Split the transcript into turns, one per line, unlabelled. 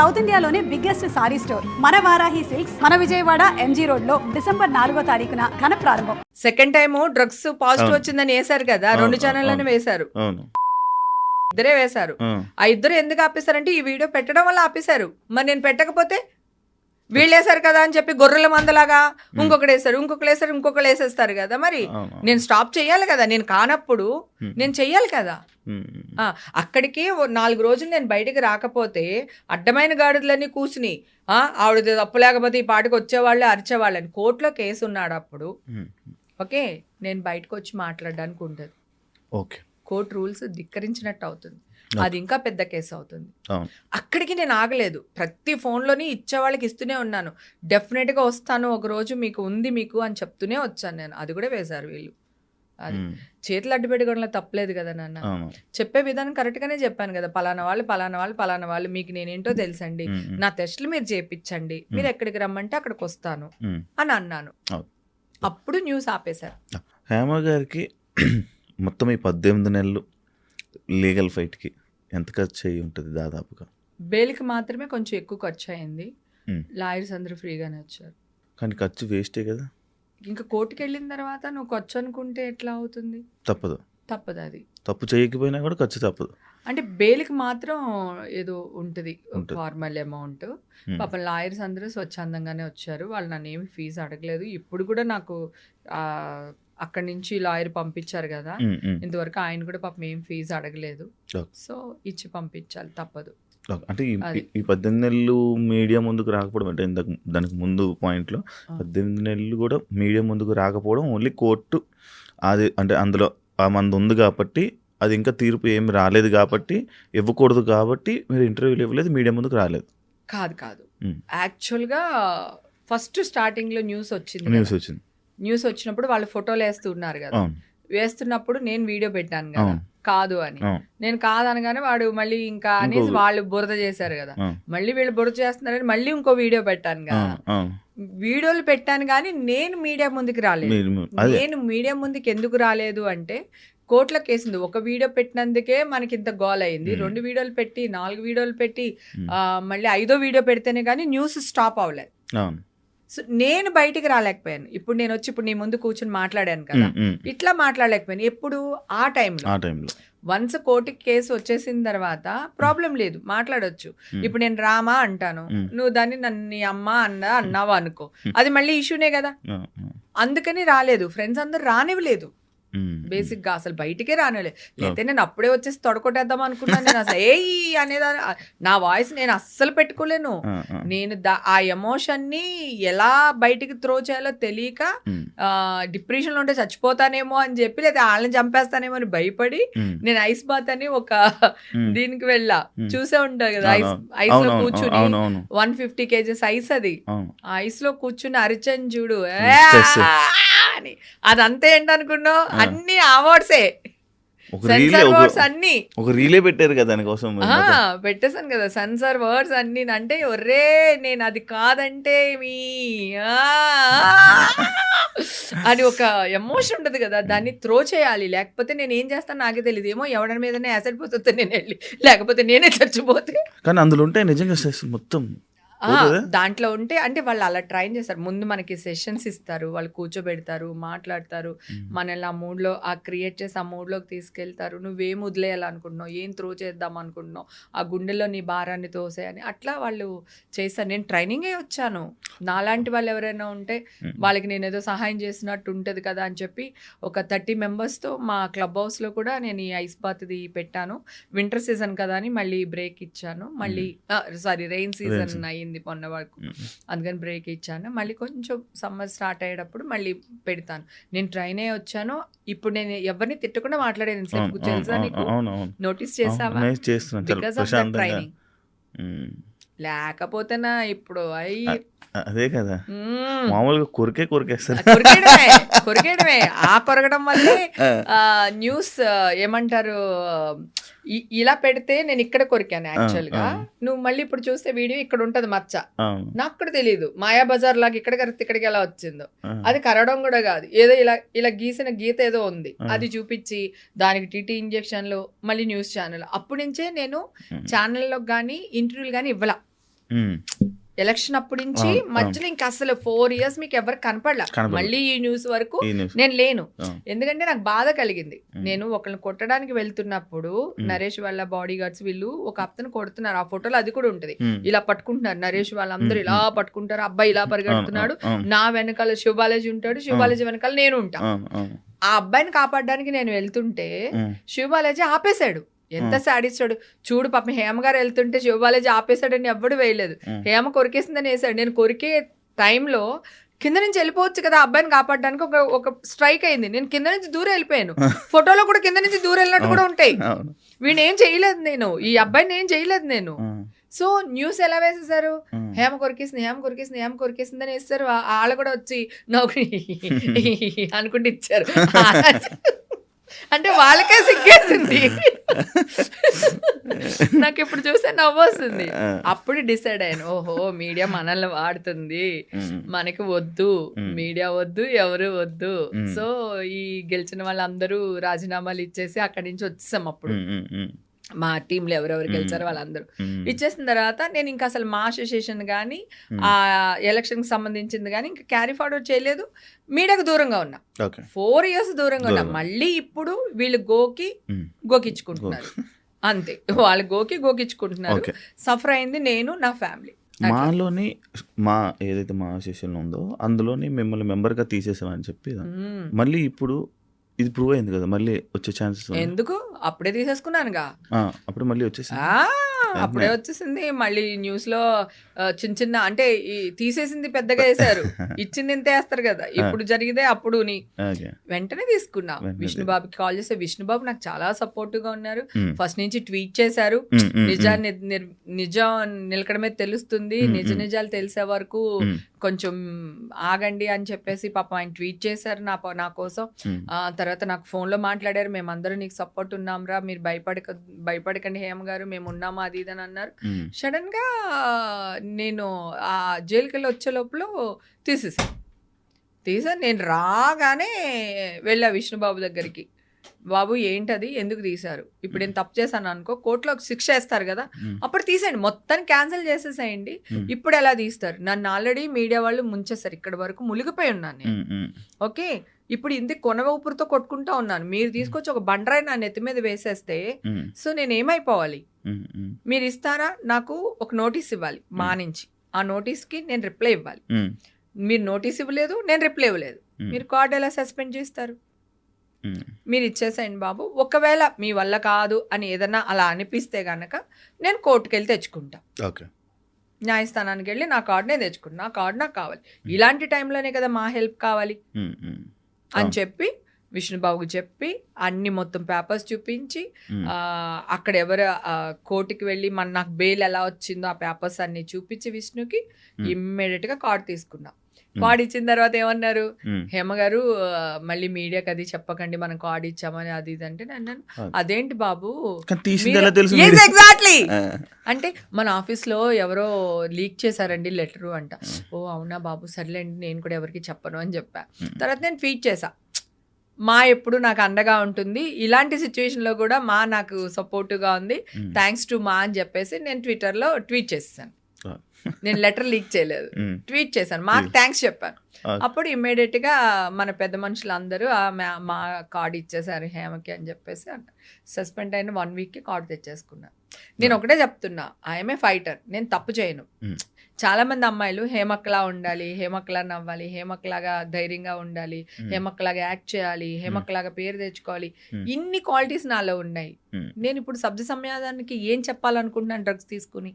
South ఇండియాలోనే biggest sorry store. మన Varahi silks మన విజయవాడ ఎంజీ రోడ్లో డిసెంబర్ నాలుగో తారీఖున ఘన ప్రారంభం.
Second time drugs positive. వచ్చిందని వేశారు కదా రెండు ఛానల్లోనే. వేశారు.
అవును.
ఇద్దరే వేశారు.
ఆ,
ఆ ఇద్దరు ఎందుకు ఆపేశారంటే ఈ వీడియో పెట్టడం వల్ల ఆపేశారు. మరి నేను పెట్టకపోతే వీళ్ళు వేశారు కదా అని చెప్పి గొర్రెల మందలాగా ఇంకొకటి వేశారు ఇంకొకరు వేశారు ఇంకొకరు వేసేస్తారు కదా మరి. నేను స్టాప్ చేయాలి కదా నేను కానప్పుడు నేను చెయ్యాలి కదా. అక్కడికి నాలుగు రోజులు నేను బయటికి రాకపోతే అడ్డమైన గాడిదలన్నీ కూర్చుని ఆ, ఆవిడ తప్పు లేకపోతే ఈ పాటికి వచ్చేవాళ్ళే అరిచేవాళ్ళని. కోర్టులో కేసు ఉన్నాడు అప్పుడు. ఓకే నేను బయటకు వచ్చి మాట్లాడడానికి ఉంటుంది
ఓకే.
కోర్టు రూల్స్ ధిక్కరించినట్టు అవుతుంది. అది ఇంకా పెద్ద కేసు అవుతుంది. అక్కడికి నేను ఆగలేదు. ప్రతి ఫోన్లోని ఇచ్చే వాళ్ళకి ఇస్తూనే ఉన్నాను. డెఫినెట్గా వస్తాను ఒక రోజు మీకు ఉంది మీకు అని చెప్తూనే వచ్చాను నేను. అది కూడా వేశారు వీళ్ళు. అది చేతులు అడ్డు పెట్టుకోవడంలో తప్పలేదు కదా నాన్న. చెప్పే విధానం కరెక్ట్గానే చెప్పాను కదా. పలానా వాళ్ళు పలానా వాళ్ళు పలానా వాళ్ళు మీకు నేనేంటో తెలుసండి. నా టెస్టులు మీరు చేపించండి. మీరు ఎక్కడికి రమ్మంటే అక్కడికి వస్తాను. అని అన్నాను. అప్పుడు న్యూస్ ఆపేశారు.
హేమ గారికి మొత్తం ఈ పద్దెనిమిది నెలలు లీగల్ ఫైట్కి ఎంత ఖర్చు అయ్యి ఉంటుంది దాదాపుగా?
బెయిల్కి మాత్రమే కొంచెం ఎక్కువ ఖర్చు అయింది. లాయర్స్ అందరూ ఫ్రీగానే వచ్చారు.
కానీ ఖర్చు వేస్టే కదా?
ఇంకా కోర్టుకి వెళ్ళిన తర్వాత నువ్వు ఖర్చు అనుకుంటే ఎట్లా అవుతుంది?
తప్పదు.
తప్పదు అది.
తప్పు చేయకపోయినా కూడా ఖర్చు తప్పదు.
అంటే బెయిల్కి మాత్రం ఏదో ఉంటుంది. Formal amount. పాపం లాయర్స్ అందరూ స్వచ్ఛందంగానే వచ్చారు. వాళ్ళు నన్ను ఏమి ఫీజు అడగలేదు. ఇప్పుడు కూడా నాకు అక్కడి నుంచి లాయర్ పంపించారు కదా. ఇంతవరకు ఆయన కూడా పాపం ఏం ఫీజు అడగలేదు. సో ఇచ్చి పంపించాలి తప్పదు.
అంటే ఈ- పద్దెనిమిది నెలలు మీడియా ముందుకు రాకపోవడం అంటే ఇంతకు దానికి ముందు పాయింట్లో. పద్దెనిమిది నెలలు కూడా మీడియా ముందుకు రాకపోవడం ఓన్లీ కోర్టు అది అంటే అందులో ఆ మంది ఉంది కాబట్టి అది ఇంకా తీర్పు ఏమి రాలేదు కాబట్టి ఇవ్వకూడదు కాబట్టి మీరు ఇంటర్వ్యూలు ఇవ్వలేదు మీడియా ముందుకు రాలేదు
కాదు కాదు. యాక్చువల్గా ఫస్ట్ స్టార్టింగ్లో న్యూస్ వచ్చింది
న్యూస్. వచ్చింది
న్యూస్ వచ్చినప్పుడు వాళ్ళు ఫోటోలు వేస్తున్నారు కదా. వేస్తున్నప్పుడు నేను వీడియో పెట్టాను కదా. కాదు అని. నేను కాదనగానే వాడు మళ్ళీ ఇంకా అనేసి వాళ్ళు బురద చేశారు కదా. మళ్ళీ వీళ్ళు బురద చేస్తున్నారని మళ్ళీ ఇంకో వీడియో పెట్టాను కదా. వీడియోలు పెట్టాను కానీ నేను మీడియా ముందుకు రాలేదు. నేను మీడియా ముందుకు ఎందుకు రాలేదు అంటే కోర్టులో కేసింది. ఒక వీడియో పెట్టినందుకే మనకి ఇంత గోల్ అయింది. రెండు వీడియోలు పెట్టి నాలుగు వీడియోలు పెట్టి మళ్ళీ ఐదో వీడియో పెడితేనే కానీ న్యూస్ స్టాప్ అవ్వలేదు. సో నేను బయటికి రాలేకపోయాను. ఇప్పుడు నేను వచ్చి ఇప్పుడు నీ ముందు కూర్చొని మాట్లాడాను కదా. ఇట్లా మాట్లాడలేకపోయాను. ఎప్పుడు? ఆ టైంలో. వన్స్ కోర్టుకి కేసు వచ్చేసిన తర్వాత ప్రాబ్లం లేదు. మాట్లాడొచ్చు. ఇప్పుడు నేను రామా అంటాను. నువ్వు దాన్ని నన్ను నీ అమ్మ అన్న అన్నావా అనుకో. అది మళ్ళీ ఇష్యూనే కదా. అందుకని రాలేదు. ఫ్రెండ్స్ అందరు రానివ్వలేదు. బేసిక్గా అసలు బయటికే రానివ్వలేదు. లేకపోతే నేను అప్పుడే వచ్చేసి తొడకొట్టేద్దాం అనుకున్నాను. నేను అసలు ఏ అనేదా నా వాయిస్ నేను అస్సలు పెట్టుకోలేను.
ఆ, ఆ.
నేను దా- ఆ ఎమోషన్ని ఎలా బయటికి త్రో చేయాలో తెలియక
ఉమ్,
డిప్రెషన్లో ఉంటే చచ్చిపోతానేమో అని చెప్పి లేదా వాళ్ళని చంపేస్తానేమో అని భయపడి
ఉమ్,
నేను ఐస్ బాత్ అని ఒక
ఉమ్.
దీనికి వెళ్ళా. చూసే ఉంటారు కదా ఐస్
ఐస్లో
కూర్చుని వన్ ఫిఫ్టీ కేజెస్ ఐస్ అది. ఐస్లో కూర్చుని అరిచని చూడు. అని. అదంతా ఏంటనుకున్నావు?
ఆ.
అన్ని అవార్డ్సే. అన్ని.
ఒక రీలే పెట్టారు కదా దానికోసం
పెట్టేశాను కదా. సెన్సార్ వర్డ్స్ అన్ని. అంటే ఒర్రే నేను అది కాదంటే మీ అని ఒక ఎమోషన్ ఉంటది కదా. దాన్ని త్రో చేయాలి. లేకపోతే నేను ఏం చేస్తాను నాకే తెలియదు ఏమో ఎవరి మీదనే యాసిడ్ పోతుంది నేను వెళ్ళి లేకపోతే నేనే చచ్చిపోతే.
కానీ అందులో ఉంటే నిజంగా మొత్తం?
దాంట్లో ఉంటే అంటే వాళ్ళు అలా ట్రైన్ చేస్తారు. ముందు మనకి సెషన్స్ ఇస్తారు వాళ్ళు కూర్చోబెడతారు మాట్లాడతారు. మనల్ని ఆ మూడ్లో ఆ క్రియేట్ చేసి ఆ మూడ్లోకి తీసుకెళ్తారు. నువ్వేం వదిలేయాలనుకుంటున్నావు? ఏం త్రో చేద్దాం అనుకుంటున్నావు? ఆ గుండెలో నీ భారాన్ని తోసేయని అట్లా వాళ్ళు చేస్తారు. నేను ట్రైనింగే వచ్చాను. నాలాంటి వాళ్ళు ఎవరైనా ఉంటే. వాళ్ళకి నేను ఏదో సహాయం చేసినట్టు ఉంటుంది కదా అని చెప్పి ఒక థర్టీ మెంబర్స్తో మా క్లబ్ హౌస్లో కూడా నేను ఈ ఐస్ బాత్ది పెట్టాను. వింటర్ సీజన్ కదా అని మళ్ళీ బ్రేక్ ఇచ్చాను. మళ్ళీ సారీ రెయిన్ సీజన్
season.
అయ్యింది మొన్న వరకు. అందుకని బ్రేక్ ఇచ్చాను. మళ్ళీ కొంచెం సమ్మర్ స్టార్ట్ అయ్యేటప్పుడు మళ్ళీ పెడతాను. నేను ట్రైన్ అయ్యి వచ్చాను ఇప్పుడు నేను ఎవరిని తిట్టకుండా మాట్లాడేది. నోటీస్ చేసావా? ట్రైనింగ్
ఉమ్,
లేకపోతేనా ఇప్పుడు అయ్యి
అదే కదా.
మ్మ్.
మామూలుగా కొరికే కొరికేస్తారు.
కొరికేయడమే కొరికేయడమే. ఆ కొరగడం వల్లే న్యూస్ ఏమంటారు ఇలా పెడితే నేను ఇక్కడ కొరికాను
యాక్చువల్గా.
నువ్వు మళ్ళీ ఇప్పుడు చూస్తే వీడియో ఇక్కడ ఉంటది మచ్చ. నాకు కూడా తెలియదు మాయా బజార్ లాగా ఇక్కడ కరెక్ట్ ఇక్కడికి ఎలా వచ్చిందో. అది కరవడం కూడా కాదు. ఏదో ఇలా ఇలా గీసిన గీత ఏదో ఉంది. అది చూపించి దానికి టీటీ ఇంజెక్షన్లు మళ్ళీ న్యూస్ ఛానల్. అప్పటి నుంచే నేను ఛానల్లో కానీ ఇంటర్వ్యూలు కానీ ఇవ్వాల. ఎలక్షన్ అప్పటి నుంచి. మధ్యలో ఇంకా అసలు ఫోర్ ఇయర్స్ మీకు ఎవరు కనపడలా. మళ్ళీ ఈ న్యూస్ వరకు నేను లేను. ఎందుకంటే నాకు బాధ కలిగింది. నేను ఒకరిని కొట్టడానికి వెళ్తున్నప్పుడు. నరేష్ వాళ్ళ బాడీ గార్డ్స్ వీళ్ళు ఒక అతను కొడుతున్నారు ఆ ఫోటోలో అది కూడా ఉంటది. ఇలా పట్టుకుంటున్నారు నరేష్ వాళ్ళందరూ ఇలా పట్టుకుంటారు అబ్బాయి ఇలా పరిగెడుతున్నాడు నా వెనకాల శివబాలాజీ ఉంటాడు శివబాలాజీ వెనకాల నేను ఉంటా
అవును, అవును.
ఆ అబ్బాయిని కాపాడడానికి నేను వెళ్తుంటే
ఉమ్.
శివబాలాజీ ఆపేశాడు ఎంత. సాడిస్తాడు? చూడు పాపం హేమ గారు వెళ్తుంటే శివబాలాజీ ఆపేశాడని ఎవ్వడు వేయలేదు. హేమ కొరికేసిందని వేసాడు నేను కొరికే టైంలో కింద నుంచి వెళ్ళిపోవచ్చు కదా అబ్బాయిని కాపాడడానికి ఒక ఒక స్ట్రైక్ అయింది. నేను కింద నుంచి దూరం వెళ్ళిపోయాను. ఫోటోలో కూడా కింద నుంచి దూరం వెళ్ళినట్టు కూడా ఉంటాయి. వీడిని ఏం చేయలేదు నేను. ఈ అబ్బాయిని ఏం చేయలేదు నేను. సో న్యూస్ ఎలా వేసేసారు. హేమ కొరికేసింది హేమ కొరికేసింది హేమ కొరికేసింది అని వేస్తారు వాళ్ళు కూడా వచ్చి నవ్వు అనుకుంటే ఇచ్చారు. అంటే వాళ్ళకే సిగ్గేసింది నాకు ఇప్పుడు చూస్తే నవ్వు వస్తుంది
ఆ.
అప్పుడు డిసైడ్ అయ్యాను ఓహో మీడియా మనల్ని వాడుతుంది. మనకి వద్దు. మీడియా వద్దు ఎవరు వద్దు. సో ఈ గెలిచిన వాళ్ళందరూ రాజీనామాలు ఇచ్చేసి అక్కడి నుంచి వచ్చేసాం అప్పుడు. మా టీంలో ఎవరెవరు
మ్మ్.
గెలిచారో వాళ్ళందరూ. ఇచ్చేసిన తర్వాత నేను ఇంకా అసలు మా అసోసియేషన్ కానీ. ఆ ఎలక్షన్కి సంబంధించింది కానీ ఇంకా క్యారీ ఫార్వర్డ్ చేయలేదు. మీడియాకు దూరంగా ఉన్నా. ఫోర్ ఇయర్స్ దూరంగా ఉన్నా. మళ్ళీ ఇప్పుడు వీళ్ళు గోకి
ఉమ్.
గోకించుకుంటున్నారు అంతే. వాళ్ళు గోకి గోకించుకుంటున్నారు
ఓకే.
సఫర్ అయింది నేను నా ఫ్యామిలీ
మాలోని మా ఏదైతే మా అసోసియేషన్ ఉందో అందులోని మిమ్మల్ని మెంబర్గా తీసేసామని చెప్పి మళ్ళీ ఇప్పుడు ఇది ప్రూవ్ అయింది కదా మళ్ళీ వచ్చే ఛాన్సెస్
ఎందుకు? అప్పుడే తీసేసుకున్నానుగా.
అప్పుడు మళ్ళీ వచ్చేసి
అప్పుడే వచ్చేసింది. మళ్ళీ న్యూస్లో చిన్న చిన్న అంటే ఈ తీసేసింది పెద్దగా వేశారు. ఇచ్చింది ఇంత వేస్తారు కదా. ఇప్పుడు జరిగితే అప్పుడు వెంటనే తీసుకున్నా. విష్ణుబాబుకి కాల్ చేస్తే విష్ణుబాబు నాకు చాలా సపోర్టివ్గా ఉన్నారు. ఫస్ట్ నుంచి ట్వీట్ చేశారు. నిజాన్ని నిజం నిలకడమే తెలుస్తుంది. నిజ. నిజాలు తెలిసే వరకు కొంచెం ఆగండి అని చెప్పేసి పాపం ఆయన ట్వీట్ చేశారు నా నా కోసం. తర్వాత నాకు ఫోన్లో మాట్లాడారు. మేమందరం నీకు సపోర్ట్ ఉన్నాంరా. మీరు భయపడక భయపడకండి హేమ గారు మేము ఉన్నామా. అది అని అన్నారు. సడన్గా నేను ఆ జైలుకి వెళ్ళి వచ్చే లోపల తీసేసాను తీసా నేను రాగానే వెళ్ళా విష్ణుబాబు దగ్గరికి. బాబు ఏంటది? ఎందుకు తీశారు? ఇప్పుడు నేను తప్పు చేశాను అనుకో కోర్టులో ఒక శిక్ష వేస్తారు కదా. అప్పుడు తీసేయండి. మొత్తం క్యాన్సిల్ చేసేసేయండి. ఇప్పుడు ఎలా తీస్తారు? నన్ను ఆల్రెడీ మీడియా వాళ్ళు ముంచేస్తారు ఇక్కడ వరకు మునిగిపోయి ఉన్నాను నేను. ఓకే? ఇప్పుడు ఇంత కొనవ ఊపిరితో కొట్టుకుంటా ఉన్నాను. మీరు తీసుకొచ్చి ఒక బండరాయి నా నెత్తి మీద వేసేస్తే సో నేను ఏమైపోవాలి. మీరు ఇస్తారా? నాకు ఒక నోటీస్ ఇవ్వాలి మా నుంచి. ఆ నోటీస్కి నేను రిప్లై ఇవ్వాలి. మీరు నోటీస్ ఇవ్వలేదు నేను రిప్లై ఇవ్వలేదు. మీరు కార్డు ఎలా సస్పెండ్ చేస్తారు. మీరు ఇచ్చేసేయండి బాబు. ఒకవేళ మీ వల్ల కాదు అని ఏదన్నా అలా అనిపిస్తే గనక నేను కోర్టుకు వెళ్ళి తెచ్చుకుంటా.
ఓకే.
న్యాయస్థానానికి వెళ్ళి నా కార్డు నేను తెచ్చుకుంటా. నా కార్డు నాకు కావాలి. ఇలాంటి టైంలోనే కదా మా హెల్ప్ కావాలి. అని. చెప్పి విష్ణుబాబుకి చెప్పి అన్ని మొత్తం పేపర్స్ చూపించి అక్కడ ఎవరు కోర్టుకి వెళ్ళి మన నాకు బెయిల్ ఎలా వచ్చిందో ఆ పేపర్స్ అన్ని చూపించి విష్ణుకి. ఇమ్మీడియట్గా కార్డ్ తీసుకున్నా కార్డ్ ఇచ్చిన తర్వాత ఏమన్నారు
ఉమ్.
హేమ గారు మళ్ళీ మీడియాకి అది చెప్పకండి మనం కార్డ్ ఇచ్చామని అది ఇది అంటే నేను అన్నాను. అదేంటి బాబు.
ఆ,
అంటే మన ఆఫీస్లో ఎవరో లీక్ చేశారండి లెటరు అంట ఓ అవునా బాబు సర్లేండి నేను కూడా ఎవరికి చెప్పను అని చెప్పా
Hmm.
తర్వాత నేను ట్వీట్ చేశా మా ఎప్పుడు నాకు అండగా ఉంటుంది ఇలాంటి సిచ్యువేషన్లో కూడా మా నాకు సపోర్టివ్గా ఉంది. థ్యాంక్స్ టు మా అని చెప్పేసి నేను ట్విట్టర్లో ట్వీట్ చేసేసాను
ఆ.
నేను లెటర్ లీక్ చేయలేదు. ట్వీట్ చేశాను మాకు. థ్యాంక్స్ చెప్పాను. అప్పుడు ఇమ్మీడియట్గా మన పెద్ద మనుషులు అందరూ ఆ మా- కార్డు ఇచ్చేసారు హేమకి అని చెప్పేసి సస్పెండ్ అయిన వన్ వీక్కి కార్డు తెచ్చేసుకున్నా నేను ఒకటే చెప్తున్నా ఐఎమ్ ఏ ఫైటర్ నేను తప్పు చేయను. చాలా మంది అమ్మాయిలు హేమక్లా ఉండాలి హేమక్లా నవ్వాలి హేమక్లాగా ధైర్యంగా ఉండాలి. హేమక్లాగా యాక్ట్ చేయాలి హేమక్లాగా పేరు తెచ్చుకోవాలి. ఇన్ని క్వాలిటీస్ నాలో ఉన్నాయి. నేను ఇప్పుడు సబ్జ సమయానికి ఏం చెప్పాలనుకుంటున్నాను డ్రగ్స్ తీసుకుని